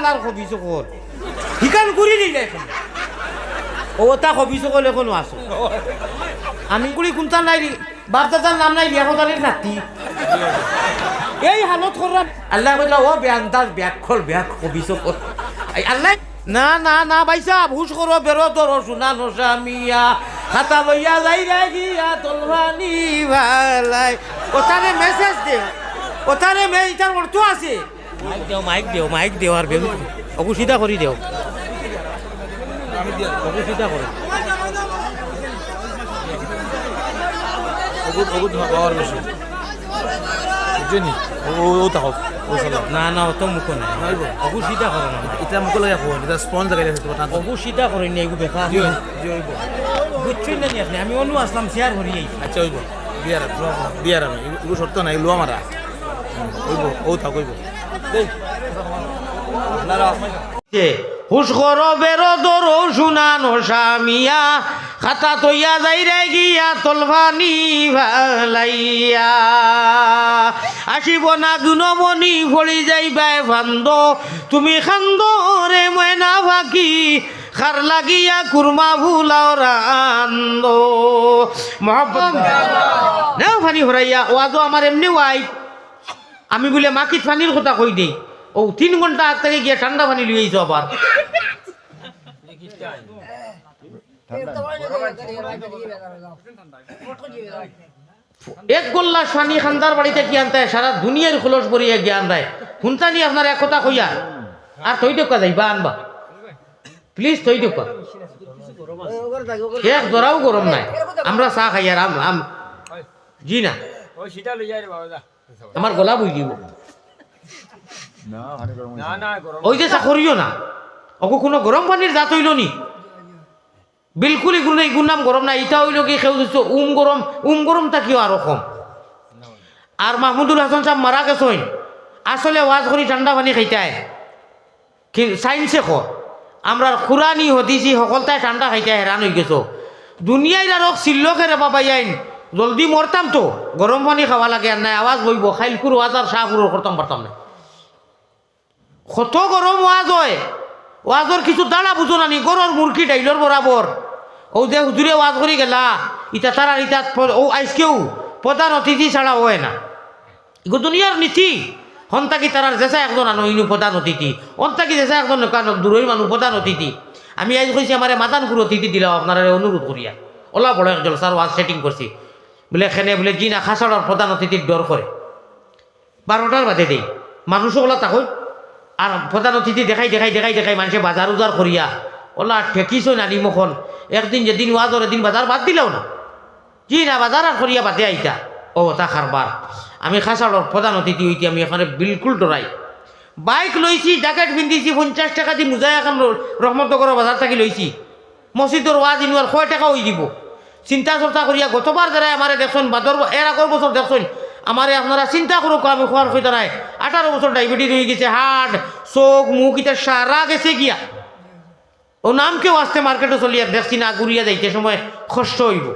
আলার হবি সকল হিকান করি নিলে এখন ও তা হবি সকল এখনও আসো আমি কুড়ি কোনটা নাই বাপ দাদার নাম নাই বিয়া কথালের নাতি এই হালত করলাম আল্লাহ বললা ও বেয়ান্তার ব্যাগ খোল ব্যাগ সকল এই আল্লাহ, না না না ভাইসা ভুষ করো বেরো তোর সোনা নসা মিয়া। খাতা লইয়া যাই রে গিয়া তলবানি ভালাই। ওখানে মেসেজ দে। ওখানে মে ইটার অর্থ আছে। মাইক দেও মাইক দেও মাইক দেও আর বেরো অকু সিধা করি দেও অকু সিধা করো না না অত মুখ নাই। অকু সিধা করো না এটা মুখ লাগে ফোন এটা স্পঞ্জ লাগাই অকু সিধা করি না এগু বেকা বুঝছই না আপনি আমি অনু আসলাম শেয়ার করি আচ্ছা হইব বিয়ার বিয়ার আমি এগুলো শর্ত নাই লোয়া মারা হইব ও থাক যে হুশ করো বেরো দরো শুনানো স্বামিয়া খাতা তৈয়া যাই রে গিয়া তলভানি ভালাইয়া আসিব না গুণমণি ফড়ি যাইবাই ভান্দ তুমি খান্দ রে ময়না ভাকি খার লাগিয়া কুরমা ভুলাও রান্দ। মহব্বত। নেও ফানি হরাইয়া ওয়াজও আমার এমনি ওয়াই আমি বলে মাকিত পানির কথা কই দেই ও, তিন ঘণ্টা আগ থেকে গিয়ে ঠান্ডা পানি লিয়ে আইছো আবার। এক গোল্লা স্বামী খান্দার বাড়িতে কি আনতে? সারা দুনিয়ার খোলস পরিয়ে জ্ঞান দেয় শুনতানি আপনার এক কথা কইয়া? আর তৈ টোকা যাইবা, আনবা। প্লিজ তৈ টোকা এক ধরাও গরম নাই। আমরা চা খাই আর আম আম জি না। আমার গলা বই দিব। না না গরম ওই যে চাকরিও না। অকো কোনো গরম পানির জাত হইল নি? বিলকুল এগুলো এগুর নাম গরম না ইটা হইল কি সেউ দিচ্ছ উম গরম উম গরম থাকিও আরও কম আর মাহমুদুল হাসান সাহেব মারা গেছেন আসলে ওয়াজ করি ঠান্ডা পানি খাইতায় কি সাইন্সে খ আমরা খুরানি হদিছি সকলটাই ঠান্ডা খাইতে হেরান হয়ে গেছো। দুনিয়ায় আর সিল্লকে রে বাবা যাইন জলদি মরতাম তো। গরম পানি খাওয়া লাগে, আর নাই আওয়াজ বইব খাইলকুর ওয়াজ আর শাহ করতাম পারতাম না কত গরম ওয়াজ হয়? ওয়াজর কিছু দাঁড়া বুঝো নানি গরর মুরগি ডাইলর বরাবর ও যে হুজুরে ওয়াজ করে গেলা। ইটা তারা ইটা ও আইসকেও প্রধান অতিথি ছাড়া হয় না। ইগো দুনিয়ার নীতি। হন্তাকি তারার জেসা একজন আনো ইনু প্রধান অতিথি। অন্তাকি জেসা একজন কারণ দূরের মানুষ প্রধান অতিথি। আমি আজ কইছি আমার মাদানপুর অতিথি দিলাম আপনারা অনুরোধ করিয়া। ওলা বড় একজন স্যার ওয়াজ সেটিং করছি বলে এখানে বলে জি না খাসাড়ার প্রধান অতিথির ডর করে। বারোটার বাদে দেই। মানুষও ওলা তাকই আর প্রধান অতিথি দেখাই দেখাই দেখাই দেখাই মানুষে বাজার উজার করিয়া ওলা ঠেকিছ নানি মখন একদিন যেদিন ওয়াজর এদিন বাজার বাদ দিলেও না। জি না বাজার আর করিয়া বাদে আইতা। ও তা খারবার আমি খাসাড়র প্রধান অতিথি হইতি আমি এখানে বিলকুল ডরাই বাইক লইছি জ্যাকেট পিন্ধিছি, পঞ্চাশ টাকা দি মুজাই এখন রহমতগর বাজার থাকি লইছি মসজিদর ওয়াজ ইনুয়ার কয় টাকা হয়ে দিব। চিন্তা চর্চা করিয়া গতবার যারা আমারে দেখছেন বাদর এর আগর বছর দেখছেন আমারে আপনারা চিন্তা করুক আমি খোয়ার হইতে নাই। আঠারো বছর ডায়াবেটিস হয়ে গেছে হার্ট চোখ মুখ ইটা সারা গেছে গিয়া ও নাম কেউ আসতে মার্কেটে চলিয়া দেখছি না ঘুরিয়া যাইতে সময় কষ্ট হইব।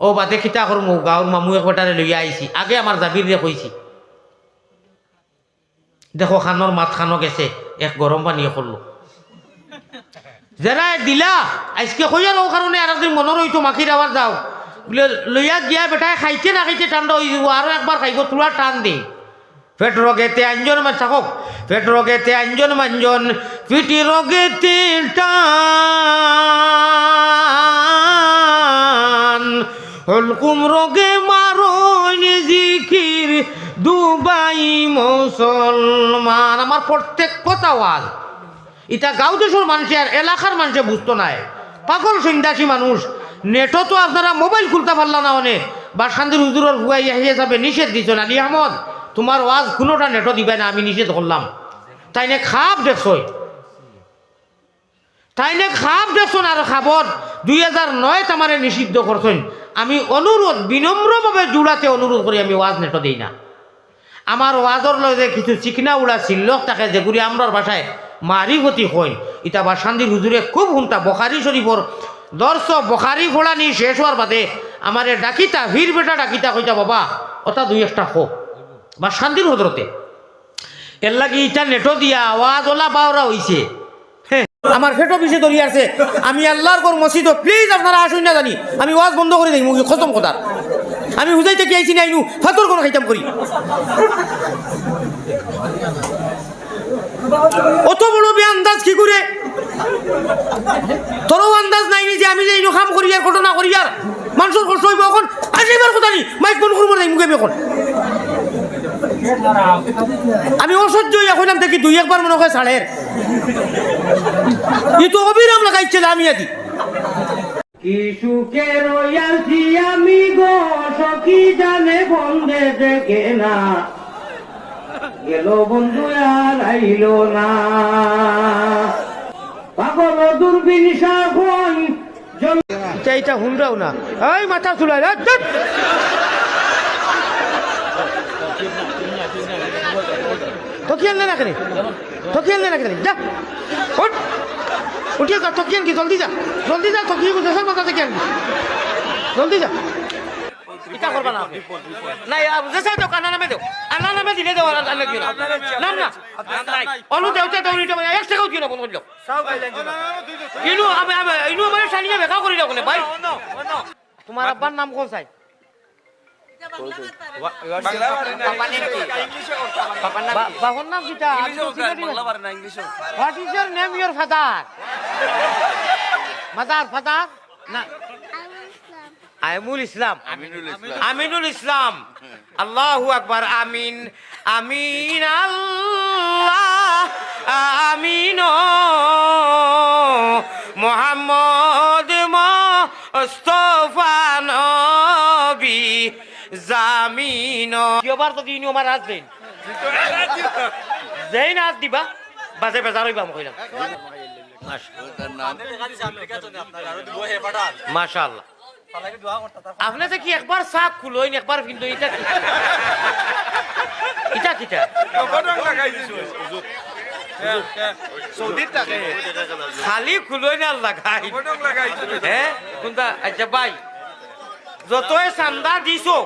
ও বাদে খিতা করমু গাঁৱৰ মামু একবাটারে লইয়া আইছি আগে আমার জাবির রে কইছি দেখো খানোর মাত খানো গেছে এক গরম পানীয় করল যারা দিলা আজকে কইয়ার ও কারণে আর একদিন মনের হইতো মাখির আবার যাও। বলে, লইয়া গিয়া বেটায় খাইতে না খাইতে ঠান্ডা হয়ে যাব আরও একবার খাইব তোলা টান দে। পেট রোগেতে আঞ্জন মা থাকক পেট রোগেতে আঞ্জন মাঞ্জন পিটি রোগেতে টান। হলকুম রোগে মারণ জিকির দুবাই মুসলমান আমার প্রত্যেক কথা ওয়াজ ইটা গাঁও দেশের মানুষে আর এলাকার মানুষে বুঝতো নাই। পাগল সন্ন্যাসী মানুষ। নেটও তো আপনারা মোবাইল খুলতে পারলা না অনেক। বা শান্তির হুজুরের হুয়াই আহিয়ে যাবে, নিষেধ দিছ না। আলী আহমদ, তোমার ওয়াজ কোনোটা নেটও দিবে না, আমি নিষেধ করলাম। তাই নে খাপ দেখছই তাই নে খাপ দেখছন আর খাবত দুই হাজার নয় আমারে নিষিদ্ধ করছেন। আমি অনুরোধ, বিনম্রভাবে জুড়াতে অনুরোধ করি, আমি ওয়াজ নেটো দিই না। আমার ওয়াজর লগে কিছু চিকনা উড়া চিল্লক থাকে যেগুলি আমরার ভাষায় মারিফতি হইন ইটা বা শান্তির হুজুরে খুব হুনতা বখারি শরীফর দর্শ বখারি ফোড়ানি শেষ হওয়ার বাদে আমারে ডাকিতা ভিড় বেটা ডাকিতা কইতা বাবা ওটা দুই একটা হোক বা শান্তির হজরতে এর লাগি ইটা নেটো দিয়া আওয়াজ ওলা বাওরা হইছে হ্যাঁ, আমার ফেটো পিছে ধরি আছে। আমি আল্লাহর কর মসজিদ প্লিজ আপনারা আসুন না জানি। আমি ওয়াজ বন্ধ করে দিই মুখে খতম কথা আমি হুজাইতে কি আইছি না আইনু ফাতর কোনো খাইতাম করি অত বড় বে আন্দাজ কি করে? তোরও আন্দাজ নাই যে আমি যে কাম করি আর ঘটনা করি আর মানুষের কষ্ট হইব এখন? কথা মাইক করব নাই, মুখে এখন আমি অসহ্য হইয়া কইলাম, দেখি দুই একবার মনে হয় সাড়ের ই তো অবিরাম আমি আদি কি সুখে রয়াছি আমি গো, সখী জানে বন্ধে দেখে না গেল বন্ধু, আর আইল না। পাগল দূরবীন সাখন এইটা হুমরাও না? এই মাথা চুলাই তকিয়ান না না যা যা কি? জলদি যা। জলদি যা তকিয়ে দেশের মাথা থেকে জলদি যা। ইটা করবা না। না জেসা দেও কানা নামে দেও আনা নামে দিলে দেও আর আনলে দিও না। নাম না অলু দেওতে দেও নিতে মানে এক টাকাও দিও না বন্ধ করল ইনু আমি আমি ইনু আমার শালিয়া বেকা করে দাও কোনে ভাই তোমার আব্বার নাম কোন চাই? বাবার নাম কিটা what is your name your father mother father না আইমুল ইসলাম। আমিনুল ইসলাম। আল্লাহ আকবার আমিন। আমিন আল্লাহ আমিন মোহাম্মদ মোস্তফা নবী জামিন কিয়বার তো দিন আমার রাজ দেন? যেই নাচ দিবা বাজে বেজার হইবা কইলাম মাশাআল্লাহ। আপনি দেখি কি একবার চাপ খুলইন একবার কিন্তু এটা কি? কিটা? খালি খুলোই না লাগাই হ্যাঁ? কোনটা? আচ্ছা ভাই যতই চান্দা দিছো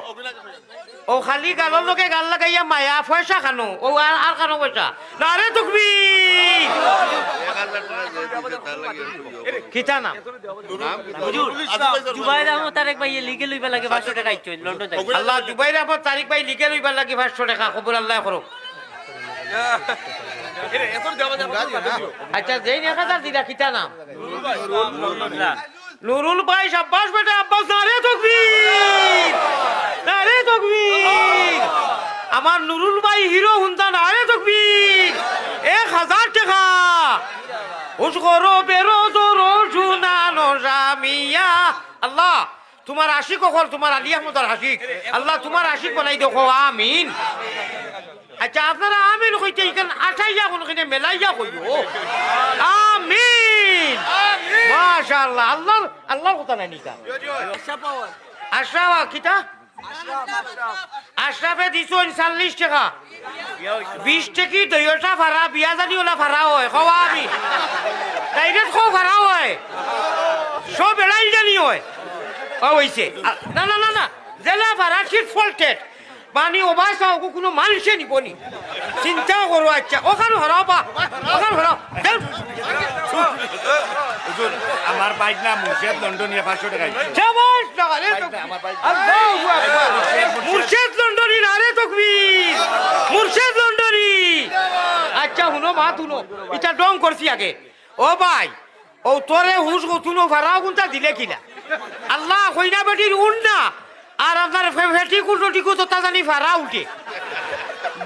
ও খালি গালৰ লগে গাল লাগাইয়া মায়া পয়সা খানো ও আর আর খানো পয়সা নারে তুকবি কিতা নাম একবার ইয়ে লিগে লইবা লাগে পাঁচশো টাকা ইচ্ছো লন্ডন যাই আল্লাহ দুবাই আমার তারিখ ভাই লিখে লইবার লাগি পাঁচশো টাকা খবর আল্লাহ করো আচ্ছা যেই এক হাজার দিলা কিতা নাম নুরুল ভাই সাব্বাস বেটা, আব্বাস নারে তকবীর! নারে তকবীর! আমার নুরুল ভাই হিরো হুন্তা নারে তকবীর! এক হাজার টাকা! হুস করো, বেরো জোরো শুনানো জামিয়া আল্লাহ, তোমার আশিক অকল, তোমার আলী আহমদার আশিক। আল্লাহ, তোমার আশিক বানাই দেখো, আমিন। আচ্ছা আপনারা আমিন কইতে ইখান আঠাইয়া কোন কিনে মেলাইয়া কইও আমিন! মাশাআল্লাহ, আল্লাহর আল্লাহর কথা নাই নিকা। আশরাফ, কিতা? আশরাফে দিছো চল্লিশ টাকা। বিশ টাকি দুইটা ভাড়া, বিয়া জানি ওলা ভাড়া হয় খোৱা আমি। ডাইরেক্ট খো ভাড়া হয়। সব এড়াই জানি হয়। ও হইছে না না না না। জেলা ভাড়া ঠিক ফল্টেড ওবাই চাও কোনো মানুষে নিবনি। চিন্তা করো আচ্ছা ওখানে হরাও বা ওখানে হরাও। আমার বাইক না মুর্শিদ লন্ডনিয়া পাঁচশো টাকা মুর্শিদ লন্ডনি না রে তকবীর মুর্শিদ লন্ডনি আচ্ছা শুনো মা শুনো। এটা ডং করছি আগে। ও ভাই ও তোরে হুস তুনো ভাড়াও কোনটা দিলে কিনা। আল্লাহ কইনা বেটির উন না আর আপনার ফেটি কুটো টিকু তো তা জানি ভাড়া উঠে।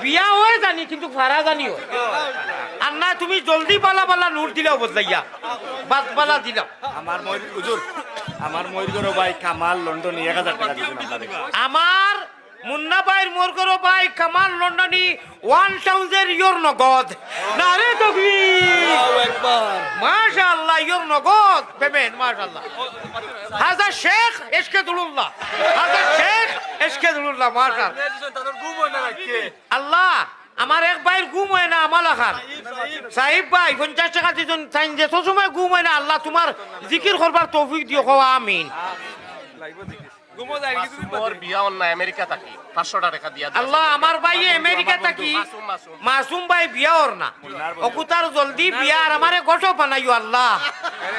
বিয়া হয় জানি কিন্তু ভাড়া জানি হয়। আর না তুমি জলদি পালা পালা নূর দিলেও বদলাইয়া। বাদ পালা দিলাম। আমার ময়ূর হুজুর আমার ময়ূর ভাই কামাল লন্ডন এক হাজার টাকা দিবেন আমার মুন্না ভাইয়ের মোর করো ভাই কামাল লন্ডনি ওয়ান থাউজেন্ড ইয়োর নগদ। না রে তকবি মাশাআল্লাহ ইয়োর নগদ। পেমেন্ট মাশাআল্লাহ। হাজা শেখ এসকে দুলুল্লাহ। হাজা শেখ এসকে দুলুল্লাহ মাশাআল্লাহ। আল্লাহ আমার এক ভাইয়ের গুম হয় না আমার খান সাহিব ভাই পঞ্চাশ টাকা দিজন চাইন যে সময় ঘুম হয় না। আল্লাহ তোমার জিকির করবার তৌফিক দিও খাওয়া আমিন। মোর বিয়া অন্য আমেরিকা থাকি। পাঁচশোটা টাকা দিয়া আল্লাহ আমার ভাই আমেরিকা থাকি। মাসুম, মাসুম। মাসুম ভাই বিয়া ওর না। অকুতার জলদি বিয়া আর আমারে গঠক বানাইও আল্লাহ।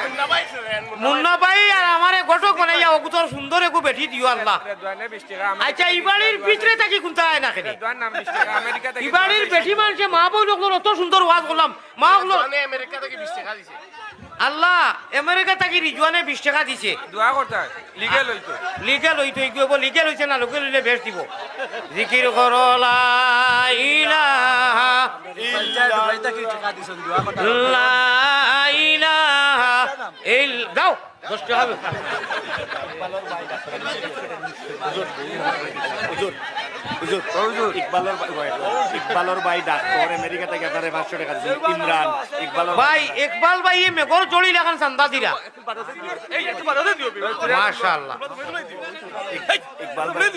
মুন্না ভাই শুনেন, মুন্না মুন্না ভাই আর আমারে গঠক বানাইয়া অকুতার সুন্দর একু বেঠি দিও আল্লাহ। দোয়ানে বিশ টাকা আচ্ছা ইবাড়ির ভিতরে থাকি কোনটা আয় না খেলে দোয়ার নাম বিশ টাকা আমেরিকা থেকে ইবাড়ির বেঠি মানুষে মা বই লোক অত সুন্দর ওয়াজ করলাম। মা হলো আমেরিকা থেকে বিশ টাকা দিছে। আল্লাহ আমেরিকা থাকি রিজওয়ানে বিশ টাকা দিছে। দোয়া করতে লিগেল হইতো লিগেল লিগেল হইছে না লোকে লইলে বেশ দিব। জিকির ইলাহা লা ইলাহা ইল দাও দশ টাকা। হবে। হুজুর হুজুর ইকবালর ভাই ডাক্তার আমেরিকা থেকে আপনারে পাঁচশো টাকা দিছে ইমরান ইকবালর ভাই ইকবাল ভাই এ মেঘর চড়ি লাগান চান্দা দিরা মাশাআল্লাহ। ইকবাল ভাই।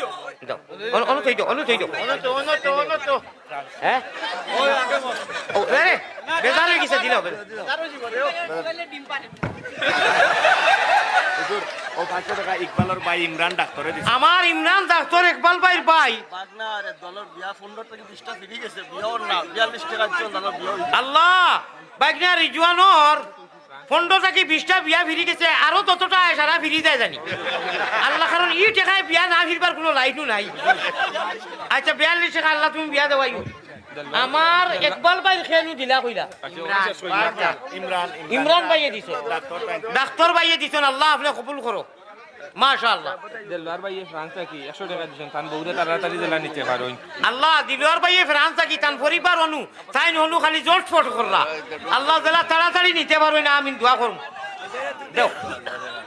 দাও। অনু থই দাও অনু থই দাও অনু তো অনু তো অনু তো হ্যাঁ ও রে বেজার হয়ে গেছে দিলাও। হুজুর ও পাঁচশো টাকা ইকবালর ভাই ইমরান ডাক্তারে দিছে। আমার ইমরান ডাক্তার ইকবাল ভাইয়ের ভাই। আল্লাহ বাইকনা রিজওয়ানোর পনেরো থেকে বিশটা বিয়া ফিরি গেছে আরও ততটা সারা ফিরি যায় জানি। আল্লাহ কারণ ই টেকায় বিয়া না ফিরবার কোনো লাইনও নাই। আচ্ছা বিয়াল্লিশ টাকা আল্লাহ তুমি বিয়া দেওয়াই। আমার একবাল ভাই খেয়ালু দিলা কইলা। ইমরান। ইমরান ভাইয়ে দিছ। ডাক্তার ভাই। ডাক্তার ভাইয়ে দিছ আল্লাহ আপনি কবুল করো। মাশা আল্লাহ দেলোয়ার ভাই ফ্রান্স থেকে একশো টাকা দিচ্ছেন কারণ বহুতে তাড়াতাড়ি জেলা নিতে পারো। আল্লাহ দিলওয়ার ভাইয়ে ফ্রান্স থাকি তান পরিবার অনু? তাই হনু খালি জোট ফট করলা। আল্লাহ জেলা তাড়াতাড়ি নিতে পারবে না আমি দোয়া করুন দেও।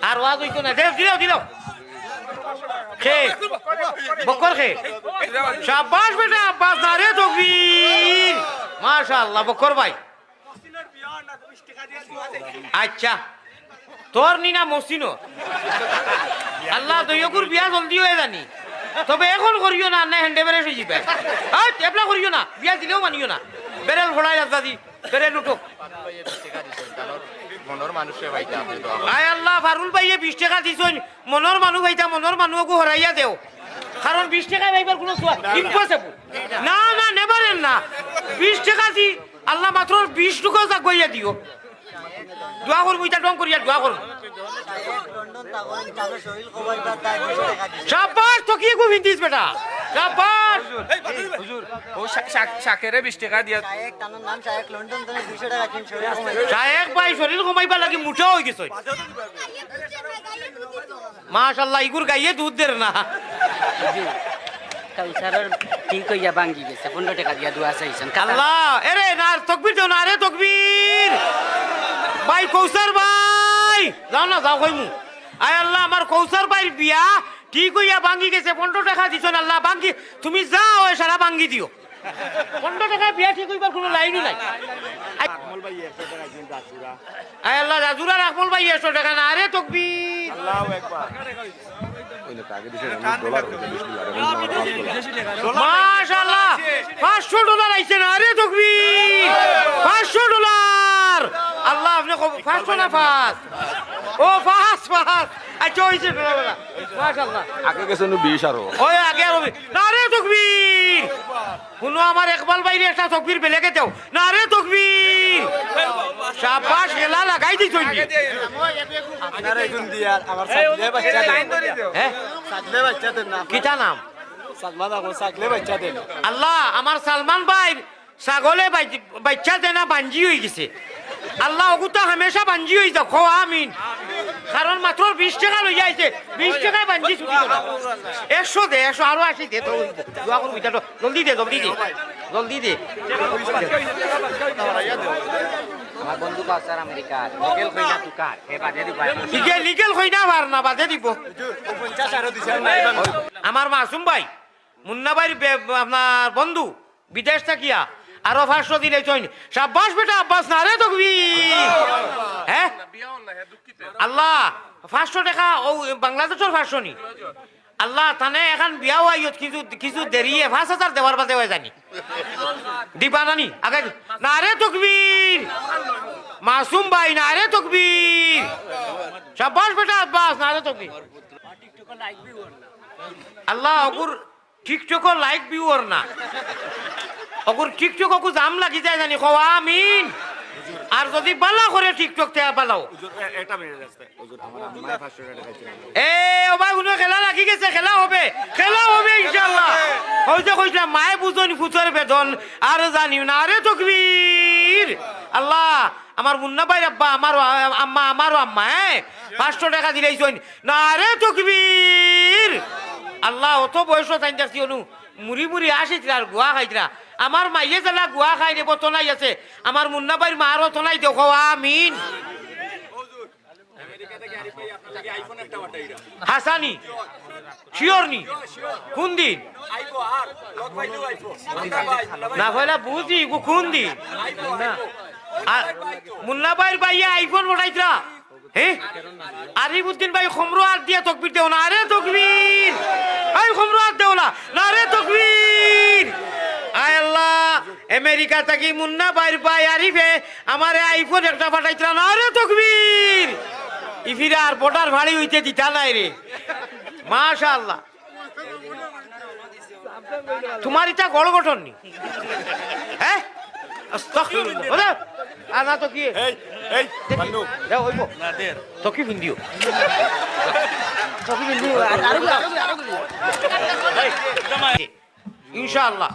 আর ওয়াজ হইতো না। দেও দিলাও দিলাও। খে বকর খে শাবাশ বেটা, আব্বাস না রে তকবীর মাশাআল্লাহ, বকর ভাই। আচ্ছা তোর নিনা মসিনো আল্লাহ দৈয়কুর বিয়া জলদি হয়ে জানি। তবে এখন করিও না না হেন্ডে বেড়ে হয়ে যাবে। হ্যাঁ এবলা করিও না, বিয়া দিলেও মানিও না। বেরেল ফোড়াই রাস্তা দি, বেরেল উঠো মনের মানুষে ভাইটা আপনি তো আয় আল্লাহ ফারুল ভাইয়ে বিশ টাকা দিছন। মনের মানুষ ভাইতা মনের মানুহকো হৰাইয়া দেও। কারণ বিশ টাকা ভাইবার কোনো ইম্পসিবল না না। নেবারেন না বিশ টাকা দি আল্লাহ মাত্র বিশ টুকু জাগইয়া দিও দোয়া করব ইটা ডং করিয়া দোয়া করব শাবাশ তো কি গুভিন দিস বেটা? শাবাশ হুজুর ও শাকেরে বিশ টাকা দিয়া শায়েক ভাই শরীর কমাইবা লাগি মুঠা গেছে। মাশাল্লাহ ইগুর গাইয়ে দুধ দের না। কাউসারের ঠিক হইয়া ভাঙ্গি গেছে পনেরো টাকা দিয়া দোয়া চাইছেন কালা। আল্লাহ এরে না তকবির দেও না রে তকবির। ভাই কৌসার ভাই যাও না যাও কইমু। আয় আল্লাহ আমার কৌসার ভাইয়ের বিয়া। ঠিক হইয়া ভাঙ্গি গেছে? পনেরো টাকা দিছ আল্লাহ ভাঙ্গি। তুমি যাও সারা ভাঙ্গি দিও। পনেরো টাকা বিয়া ঠিক হইবার কোনো লাইনই নাই। আয়। আল্লাহ রাজুরা রাখবল ভাই একশো টাকা না। রে তকবির। আল্লাহু একবার। মাশাআল্লাহ পাঁচশো ডলার আইছে না। রে তকবির। পাঁচশো ডলার। আল্লাহ আপনি পাঁচশো না পাঁচ? ও পাঁচ পাঁচ আচ্ছা হয়েছে? ডলার মাশাআল্লাহ। আগে গেছে বিশ আরও। ওই আগে আর না রে তকবির! শুনো আমার একবাল বাইরে একটা তকবির বেলেগে দেও। না রে তকবির! সাবাস খেলা লাগাই দিছ আপনারা এখন দিয়া আমার সাকলে বাচ্চা হ্যাঁ? সাকলে বাচ্চা দেন না কিতা নাম? সালমান আগো সাকলে বাচ্চা দেন। আল্লাহ আমার সালমান ভাই ছাগলে বাই- বাচ্চা দেনা বাঞ্জি হয়ে গেছে। আল্লাহ ওগুতা হামেশা বাঞ্জি হয়ে যাও খো আমিন। কারণ মাত্র বিশ টাকা লই যাইছে। বিশ টাকায় বাঞ্জি ছুটি গেল। একশো দে একশো আরও আশি দে তো দোয়া করবি জলদি দে জলদি দে। জলদি দে। আমার বন্ধু কাউসার আমেরিকার লিগেল কইনা তুকার হে বাদে দিবা। লিগেল লিগেল কই না পার না বাদে দিব। পঞ্চাশ আরও দিছে। আমার মাসুম ভাই মুন্না বে- আপনার বন্ধু বিদেশ থাকিয়া। আরও পাঁচশো দিলে চইন। সাব্বাস বেটা, আব্বাস না রে তকবি হ্যাঁ? আল্লাহ পাঁচশো টাকা ও বাংলাদেশের পাঁচশো নি আল্লাহ, তানে এখন বিয়া হইয়ত কিছু কিছু দেরিয়ে পাঁচ হাজার দেওয়ার বাদে হয় জানি দিবা নানি, আগে না রে তকবীর। মাসুম ভাই, না রে তকবীর। সাব্বাস বেটা, আব্বাস, না রে তকবীর। আল্লাহ, অগুর টিকটকর লাইক ভিউয়ার না। অগুর টিকটক অকু জাম লাগি যায় জানি কওয়া আমিন। আর যদি বালা করে টিকটক তে বালাও এ- আমার ও ভাই শুনো খেলা লাগি গেছে খেলা হবে খেলা হবে ইনশাআল্লাহ। হয়তো কইছিলাম মায়ে বুঝনি ফুচর বেদন আর জানিও না। আরে তকবীর আল্লাহ আমার মুন্না ভাই আব্বা আমার আম্মা আমারও আম্মা হ্যাঁ পাঁচশো টাকা দিলেইছন না আরে তকবীর আল্লাহ অত বয়স তাই অনু, মুড়ি মুড়ি আসিছিল আর গুয়া খাইছিলা আমার মাইয়ে জ্বালা গুয়া খাই নেব তনাই আছে। আমার মুন্না ভাইয়ের মারও তনাই দেখো আমিন। হাসানি নি মুন্না ভাইয়ের ভাইয়া আইফোন উঠাইছিলা হ্যাঁ আরিফুদ্দিন ভাই খমরো আর দিয়ে তকবির দেও না। আরে তকবির! আই খমরো আর দেও না। রে তকবির! আয় আল্লাহ আমেরিকা থাকি মুন্না ভাইয়ের ভাই আরিফে আমার আইফোন একটা পাঠাইছিলা না। রে তকবির! ইফিরে আর বটার ভাড়ি হইতে দিতা নাই রে। মাশা আল্লাহ তোমার ইটা গড় গঠন নি? হ্যাঁ আস্তাগফিরুল্লাহ। ওরে, আর না তো কি? এই বান্নু দেও হইব না দের তো কি ভিন্দিও তো কি আর আর ইনশাআল্লাহ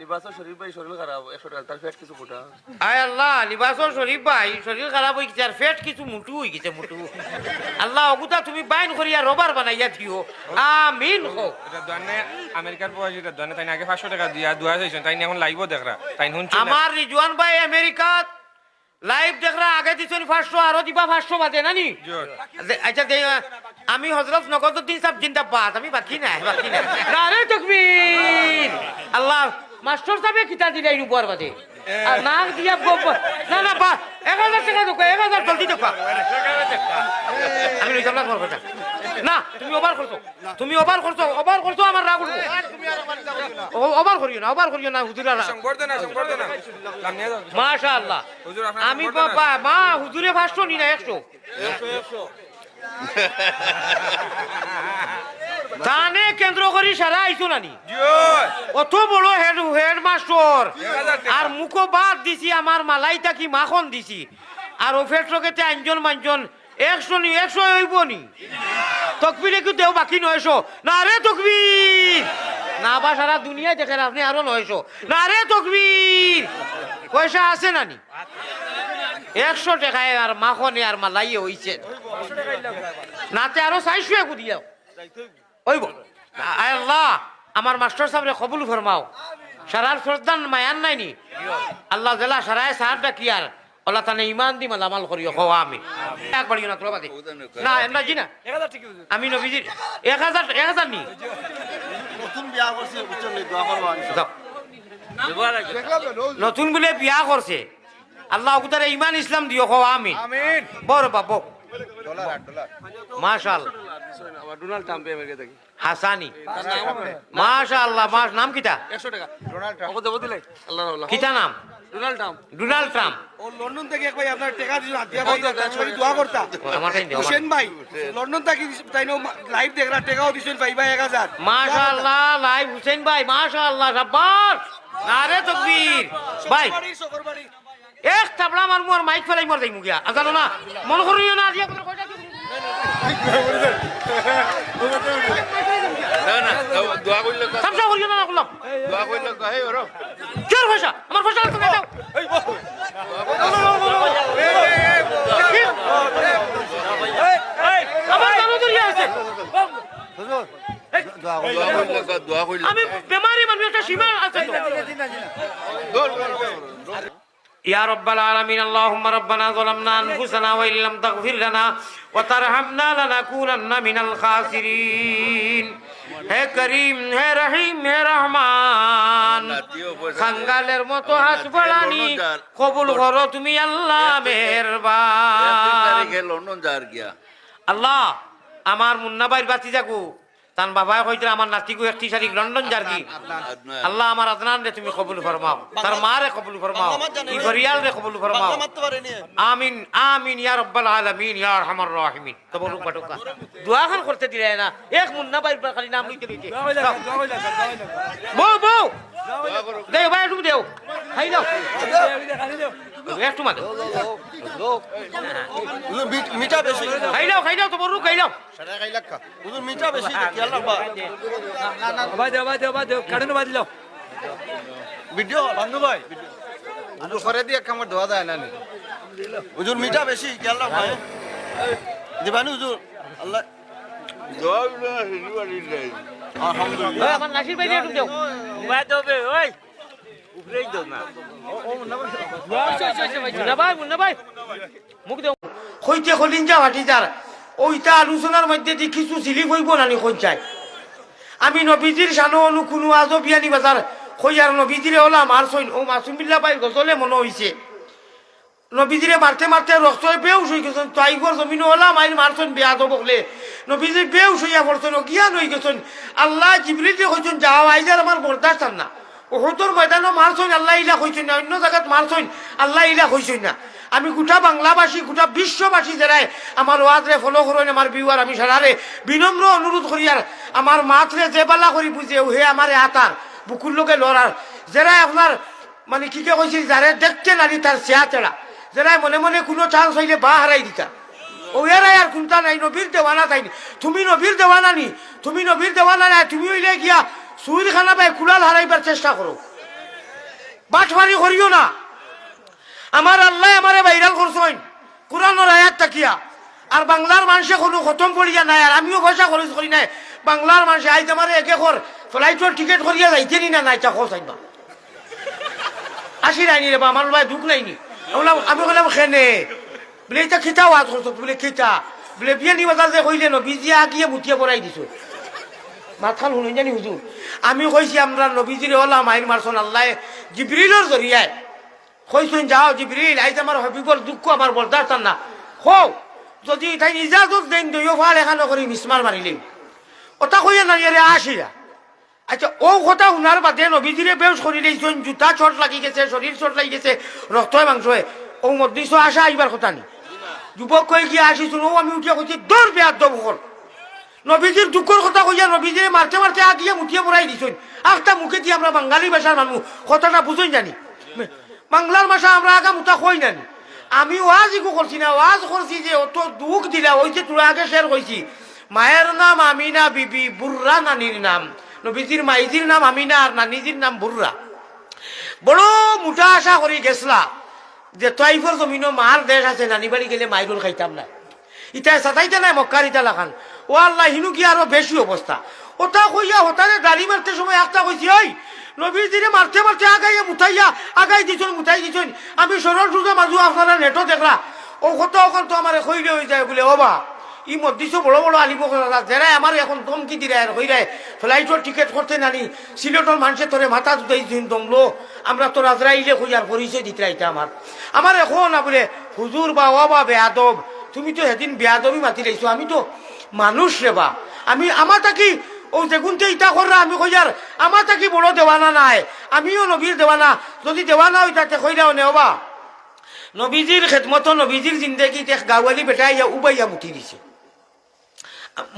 লিবাসা শরীফ ভাই শরীর খারাপ একশো টাকা তার ফ্যাট কিছু আয় আল্লাহ লিবাসর শরীফ ভাই শরীর খারাপ হয়ে গেছে আর ফেট কিছু মুটু হয়ে গেছে মুটু। আল্লাহ অগুতা তুমি বাইন করিয়া রবার বানাইয়া দিও। আমিন হোক এটা দোয়ানে আমেরিকার প্রবাসী এটা দোয়ানে তাই আগে পাঁচশো টাকা দিয়া দুয়া চাইছেন তাই এখন লাইভও দেখরা তাই শুনছি না। আমার রিজওয়ান ভাই আমেরিকাত লাইভ দেখরা আগে দিছেন পাঁচশো আরও দিবা পাঁচশো বাদে নানি আচ্ছা আমি হজরত নগদ নগদুদ্দিন সাহেব জিন্দাবাদ আমি বাকি নাই বাকি নাই। না রে তকবীর! আল্লাহ মাস্টার সাহেব কিতা দিলাই রূপার বাদে আর না দিয়া গপ- না না বা এক হাজার টাকা দেখো এক হাজার জলদি দেখো আমি না তোমার না তুমি ওভার করছ তুমি ওভার করছ ওভার করছ আমার রাগ উঠবো। ও- ওভার করিও না ওভার করিও না হুজুরা। মাশা আল্লাহ আমি। বাবা মা হুজুরে পাঁচশো নি না একশো। দানে কেন্দ্র করি সারা আইছো নানি। অত বড় হেড হেড মাস্টার আর মুখো বাদ দিছি আমার মালাইটা কি মাখন দিছি। আর ওফের টকেতে আঞ্জন মাঞ্জন একশো নি, একশো হইব নি। তকবির একটু দেও বাকি নয়শো না রে তকবির না বা সারা দুনিয়ায় দেখেন আপনি আরও নয়শো না রে তকবির পয়সা আছে নানি। একশো টাকায় আর মাখনে আর মালাইয়ে হইছে। নাতে আরও চাইশো একু দিয়াও। আয় আল্লাহ আমার মাস্টার সাহেবরে কবুল ফরমাও। সারার শ্রদ্ধান মায়ান নাইনি। আল্লাহ জেলা সারায় সাহায্য কি আর? আল্লাহ তানে ইমান দি মালামাল করিও হওয়া আমি এক বাড়িও না না এমনা জি না। আমি নবীজির এক হাজার এক হাজার নি। নতুন বিয়া করছে বুঝছেন দোয়া করবা নতুন বলে বিয়া করছে। আল্লাহ তারা ইমান ইসলাম দিও হওয়া আমি বড় বাবু মাশাল। ডোনাল্ড ট্রাম্প আমেরিকা থেকে। হাসানি। মাশা মাস নাম কিতা একশো টাকা। Donald Trump. ওকে দেবো দিলে আল্লাহ আল্লাহ কিতা নাম? Donald Trump. Donald Trump. ও লন্ডন থেকে এক ভাই আপনার টাকা দিল আতিয়া ভাই শরীর দোয়া করতা। আমার টাইম হোসেন ভাই লন্ডন থেকে তাই লাইভ দেখলা টাকাও দিছেন ভাই ভাই এক হাজার। মাশাআল্লাহ লাইভ হুসেন ভাই মাশাআল্লাহ শাবাশ আরে তকবীর। ভাই এক থাপড়া মার মোর মাইক ফেলাই মর যাই মুগিয়া আর জানো না মন করিও না করিও না না পয়সা? আমার পয়সা আমার দরিয়া আছে। আমি বেমারি মানুষ একটা সীমা আছে। তো يا رب العالمين اللهم ربنا ظلمنا أنفسنا وإن لم تغفر لنا وترحمنا لنكونن من الخاسرين হে করিম হে রহিম হে রহমান খাঙ্গালের মতো হাত বাড়ানি কবুল করো তুমি আল্লাহ মেহরবান লন্ডন যার গিয়া আল্লাহ আমার মুন্না ভাইয়ের বাতি যাকু তান বাবাই কইতে আমার নাতিকু একটি সারি লন্ডন যার কি? আল্লাহ আমার আদনান রে তুমি কবুল ফরমাও। তার মা রে কবুল ফরমাও। ই ফরিয়াল রে কবুল ফরমাও। আমিন আমিন ইয়া রাব্বাল আলামিন ইয়া আরহামার রাহিমিন। তো বলু বাটুকা দোয়া খান করতে দিলে না। এক মুন্না ভাই খালি নাম লইতে লইতে বউ বউ! দে ভাই দেও। খাই দাও। একটু দেও মিঠা বেশি খাই দাও খাই দাও তো বলু খাই দাও হুজুর মিঠা বেশি খেয়াল রাখবা ভিডিও বান্ধু ভাই করে দিয়ে কামড় দেওয়া যায় না নি হুজুর মিঠা বেশি খেয়াল রাখবা দিবানি হুজুর আল্লাহ আলহামদুলিল্লাহ নাসির ভাই একটু দেও ঘুমাই দেবে ওই উপরেই দো না মুন্না ভাই মুন্না ভাই মুখ দেও কইতে খলিন যা হাঁটি যার ওইটা আলোচনার মধ্যে দিয়ে কিছু সিলি হইব নানি কইচাই আমি নবীজির সানো অনু কোনো আজও বিয়ানি বাজার কইয়ার নবীজিরে হলাম আর সইন ও মাসুম বিল্লা পাই গজলে মনে হইছে নবীজিরে মারতে মারতে রক্ত বেউস হয়ে গেছেন তাইগর জমিন হলাম আইন মারছেন বেয়া তো বকলে নবীজি বেউস হইয়া পড়ছেন অজ্ঞান হয়ে গেছেন আল্লাহ জিবরিতে কইছেন যাও আইজার আমার বরদাস্ত না ওহতর ময়দানও মারছেন আল্লাহ ইলা কইছেন না, অন্য জায়গাত মারছেন আল্লাহ ইলা কইছেন না। আমি গোটা বাংলাবাসী, গোটা বিশ্ববাসী যারাই আমার ওয়াজরে ফলো করেন আমার বিওয়ার আমি সারারে বিনম্র অনুরোধ করি আর আমার মাতরে যে বালা করি বুঝে হে আমারে আতার বুকুর লোকে লড়ার যারা আপনার মানে কি কে কইছি যারে দেখতে নারী তার চেয়া চেড়া যারা মনে মনে কোনো চান্স হইলে বা হারাই দিতা। ও এরাই আর কোনটা নাই নবীর দেওয়ানা তাই তুমি নবীর দেওয়ানা নি? তুমি নবীর দেওয়ানা নাই, তুমি হইলে গিয়া সুইর খানা পাই কুলাল হারাইবার চেষ্টা করো। বাটফারি করিও না। আমার আল্লাহ আমারে বাইরাল করছেন কোরআনের আয়াত তাকিয়া। আর বাংলার মানুষে কোনো খতম করিয়া নাই, আর আমিও পয়সা খরচ করি নাই। বাংলার মানুষে আইতে আমারে একে কর ফ্লাইটর টিকিট করিয়া যাইতে নি না নাই চা খোঁজ আইবা আসি নাইনি রে বা, আমার ভাই দুঃখ নাইনি বললাম আমি বললাম খেনে। বলে এটা খিতা ওয়াজ করছ? বলে খিতা বলে বিয়ে নি বাজার যে কইলে বিজিয়া আগিয়ে মুটিয়ে পড়াই দিছো। মাথান শুনুন জানি হুজুর আমি কইছি আমরা নবীজিরে হলাম আইন মারছন আল্লাহ। জিবরিলর জরিয়ায় কইছেন যাও জিবরিল আইজ আমার হবিবর দুঃখ আমার বরদাস্ত না। হও যদি তাই ইজাজত দেন দইও ভালো এখানে করি মিসমার মারিলেন ওটা কইয়া না ইয়ারে আসিরা আচ্ছা ও কথা শুনার বাদে নবীজিরে বেউস করি দিয়েছেন জুতা চট লাগি গেছে শরীর চট লাগি গেছে রক্ত মাংস ও মদ্দিস আসা আইবার কথা নি। যুবক কই গিয়ে আসিছুন ও আমি উঠিয়া কইছি দৌড় বেয়ার দব কর নবীজির দুঃখের কথা কইয়া নবীজিরে মারতে মারতে আগিয়ে মুঠিয়ে পড়াই দিছেন। আখটা মুখে দিয়ে আমরা বাঙালি ভাষার মানুষ কথাটা বুঝুন জানি বাংলার ভাষা আমরা আগা মুতা কই নানি। আমি ওয়াজ ইকো করছি না, ওয়াজ করছি যে অত দুঃখ দিলা ওই যে তোরা আগে শেয়ার কইছি মায়ের নাম আমিনা বিবি বুর্রা নানির নাম। নবীজির মাইজির নাম আমিনা আর নানিজির নাম বুর্রা বড় মোটা আশা করি গেছলা যে তৈফর জমিন মার দেশ আছে নানি বাড়ি গেলে মাইরুল খাইতাম না ইটা সাতাইতে নাই মক্কার ইটা লাখান। ও আল্লাহ হিনু কি আরও বেশি অবস্থা? ওটা কইয়া হতারে দাড়ি মারতে সময় একটা কইছি ওই নবীজিরে মারতে মারতে আগাইয়া মুঠাইয়া আগাই দিছন মুঠাই দিছন। আমি সরল সুজা মাজু, আপনারা নেটো দেখলা। ও কত ওখান তো আমার কইলে হয়ে যায় বলে ওবা ই মধ্যিস বড় বড় আলিব যারা আমার এখন দমকি দিলে আর হইরায় ফ্লাইটর টিকিট করতে নানি সিলেটর মানুষের তোরে মাথা দুটাই দিন দমলো। আমরা তো রাজরাইলে কইয়ার পরিচয় দিতে রাইতে আমার। আমার এখন না বলে, হুজুর বা ও বা বেয়াদব, তুমি তো সেদিন বেয়াদবি মাতি লাইছো, আমি তো মানুষ রে বা। আমি, আমার তাকি ও যেগুনতে ইটা কররা, আমি কইয়ার আমার তাকি বড় দেওয়ানা নাই। আমিও নবীর দেওয়ানা, যদি দেওয়ানা হই তাতে কইরাও নেওবা নবীজির খেদমত, নবীজির জিন্দগি এক গাওয়ালি বেটাই ইয়া উবাইয়া মুঠি দিছে।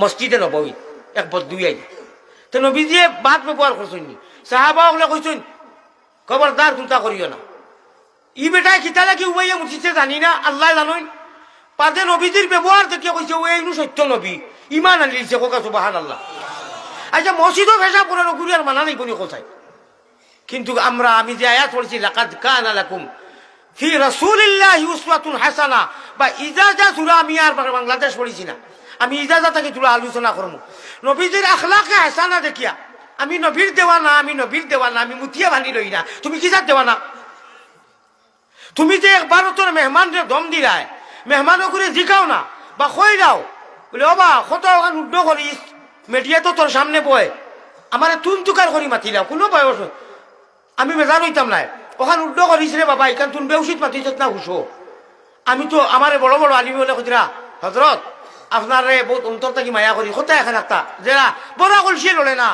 মসজিদে নবী এক বদুই আই তো নবীজিয়ে বাদ ব্যবহার করছেন সাহাবা ওগুলো কইছেন, খবরদার চিন্তা করিও না। ই বেটাই খিতা লাগি উবাইয়া মুঠিছে জানি না, আল্লাহ জানোই। পাদে নবীজির ব্যবহার দেখিয়ে কইছে ও এইনু সত্য নবী? ইমান আনিছে কোকা সুবাহান আল্লাহ আচ্ছা মসজিদও ফেসা পড়ে নগুরি আর মানা নেই কোনি কোথায় কিন্তু আমরা, আমি যে আয়াত পড়ছি লাকাদ কানা লাকুম ফি রাসূলিল্লাহি উসওয়াতুন হাসানা বা ইজাজা সূরা আমি আর বাংলাদেশ পড়িছি না। আমি ইজাজা থেকে তুলা আলোচনা করব নবীজির আখলাকে হাসানা দেখিয়া, আমি নবীর দেওয়ানা আমি নবীর দেওয়ানা আমি মুতিয়া বান্ধি লই না। তুমি কি যার দেওয়ানা তুমি যে একবার তোর মেহমানরে দম দিলাই মেহমানও করে জিকাও না, বা কই যাও বলে ও বা কত ওখান উড্ড করিস মেডিয়া তো তোর সামনে বয়। আমার তুন তুকার করি মাতিলাও কোনো বয়স আমি মেজার হইতাম নাই। ওখান উড্ড করিস রে বাবা এখান তুন বেউসিত মাতিছ না হুসো আমি তো আমার বড় বড় আলিমি বলে কইরা হজরত আপনারে বহুত অন্তর থাকি মায়া করি কোথায় এখন একটা যারা বড় কলসি লড়ে না।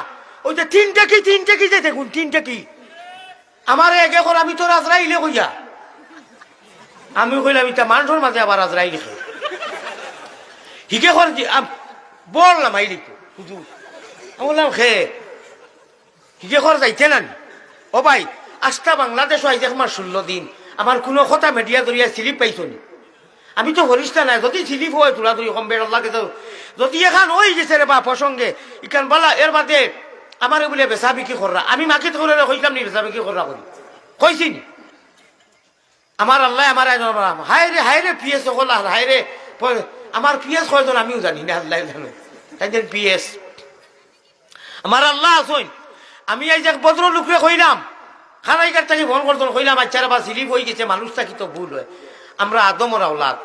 ওই যে, তিনটে কি তিনটে কি যে দেখুন, তিনটে কি? আমার একে আমি তো রাজরাইলে কইয়া। আমি কইলাম ইটা মানুষের মাঝে আবার রাজরাই লিখে হিকে কর বললাম আই লিখো হুজুর। আমি বললাম, খে, হিকে কর যাইতে না? ও ভাই আজটা বাংলাদেশ আইছে আমার ষোলো দিন। আমার কোনো কথা মিডিয়া দরিয়া স্লিপ পাইছো নি? আমি তো হরিষ্ঠা নাই, যদি স্লিপ হয় তোলা তুই কম বেড় লাগে তো। যদি এখান ওই গেছে রে বা প্রসঙ্গে ইখান বলা এর বাদে আমার বলে বেচা বিক্রি কররা আমি মাকে তো কইলাম নি, বেচা বিক্রি কররা করি কইছি নি? আমার আল্লাহ আমার একজন হাই রে হাই রে পিএস সকল আর হাই রে প- আমার পিএস কয়জন আমিও জানি না আল্লাহ জানে। তাই পিএস। আমার আল্লাহ আসুন আমি এই যে ভদ্র লোকরে কইলাম খানাইকার থাকি ফোন করতাম কইলাম আচ্ছা বা সিলিপ হয়ে গেছে মানুষ থাকি তো ভুল হয়। আমরা আদমর আওলাদ।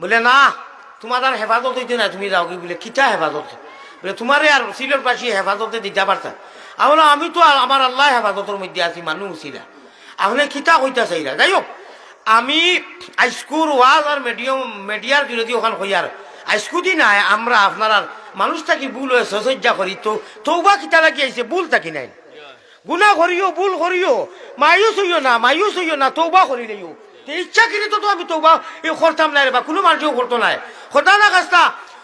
বলে না তোমার আর হেফাজত হইতে না তুমি যাও কি? বলে কিতা হেফাজত? বলে তোমারে আর সিলের পাশে হেফাজতে দিতে পারতা। আমি বললাম, আমি তো আমার আল্লাহ হেফাজতের মধ্যে আছি মানুষ ছিলা। আপনি কিতা কইতা চাইরা যাই হোক, আমি আইস্কুর ওয়াজ আর মিডিয়াম মিডিয়ার বিরোধী ওখান হইয়ার আইস্কুদি নাই, আমরা আপনার মানুষ থাকি ভুল হয়ে সজ্জা করি। তো তৌবা কিতা লাগি আইছে? ভুল থাকি নাই। গুনা করিও, ভুল করিও, মায়ুস হইও না, মায়ুস হইও না তৌবা করি লইও ইচ্ছা কিনে তো আমি তৌবা করতাম না রে বা, কোনো মানুষও করতো না কথা না কাজটা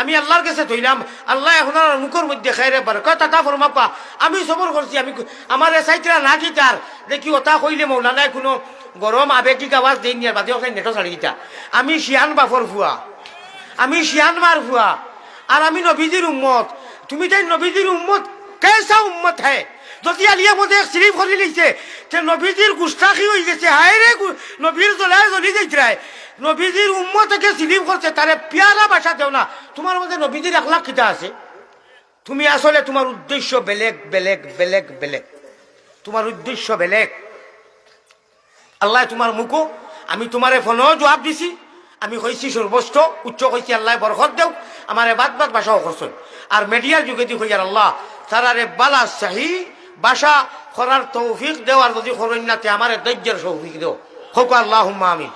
আমি আল্লাহর কাছে ধইলাম। আল্লাহ এখন আর মুখের মধ্যে খাইরে পারে কয়, তাতা ফরমা পা। আমি সবর করছি, আমি আমার সাইটরা না কি তার দেখি ওটা কইলে মৌলানায় কোনো গরম আবেগিক আওয়াজ দিই নিয়ে বাদে ওখানে নেটো ছাড়ি দিতা আমি শিয়ান বাফর ফুয়া আমি শিয়ান মার ফুয়া আর আমি নবীজির উম্মত। তুমি তাই নবীজির উম্মত? কেসা উম্মত হ্যাঁ যদি আলিয়া মধ্যে শরীফ করে লিখছে তে নবীজির গুস্তাখি হয়ে গেছে হায় রে নবীর জলায় জ্বলি যাইছে রায় নবীজির উম্মতকে সিলিপ করছে তারে পিয়ারা বাসা দেও না। তোমার মধ্যে নবীজির এক লাখ কিতা আছে? তুমি আসলে তোমার উদ্দেশ্য বেলেগ বেলেগ বেলেগ বেলেগ। তোমার উদ্দেশ্য বেলেগ। আল্লাহ তোমার মুখো আমি তোমারে ফোনও জবাব দিছি। আমি কইছি সর্বোচ্চ উচ্চ কইছি আল্লাহ বরকত দেও। আমার বাদ বাদ বাসাও করছেন আর মিডিয়ার যুগেদি কইয়ার আল্লাহ তারারে বালা সাহি বাসা করার তৌফিক দেওয়ার যদি করেন না তে আমার ধৈর্যের তৌফিক দেও। হোক আল্লাহ আমিন।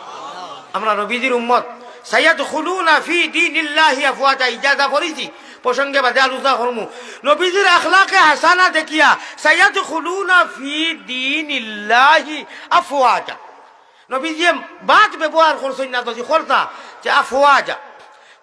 আমরা নবীজির উম্মত। সাইয়াদ খুলুনা ফি দীনিল্লাহি আফওয়াজা, ইজাজা করেছি প্রসঙ্গে বাদে আলোচনা করমু। নবীজির আখলাকে হাসানা দেখিয়া সাইয়াদ খুলুনা ফি দীনিল্লাহি আফওয়াজা। নবীজি বাদ ব্যবহার করছেন না যদি করতা, যে আফওয়াজা।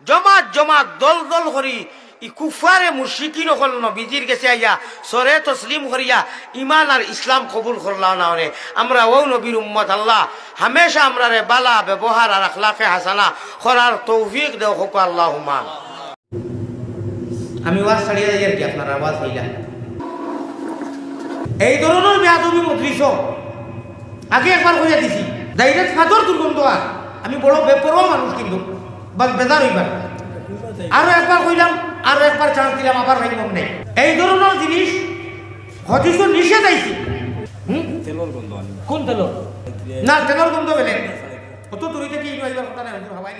জমাত জমাত দল দল করি ই কুফারে মুশিকিন হল নবীজির গেছে আইয়া, সরে তসলিম করিয়া ইমান আর ইসলাম কবুল করলাম না অনে আমরা ও নবীর উম্মত আল্লাহ, হামেশা আমরা রে বালা, ব্যবহার আর আখলাকে হাসানা করার তৌফিক দেও হোক আল্লাহ হুমান আমি ওয়াজ ছাড়িয়ে যাই আর কি আপনার আওয়াজ হইলা এই ধরনের বেয়াদবি মদ্রিস আগে একবার কইয়া দিছি ডাইরেক্ট ফাদর দুর্গন্ধ আর। আমি বড় বেপরোয়া মানুষ কিন্তু বাস বেজার হইবার। আরও একবার কইলাম আরও একবার চান্স দিলাম আবার ভাই মন নেই এই ধরনের জিনিস হদিস নিষেধ আইছি। হুম? কোন তেলর? না তেলর গন্ধ বেলেগ অত দূরিতে কি কথা নাই হাওয়াই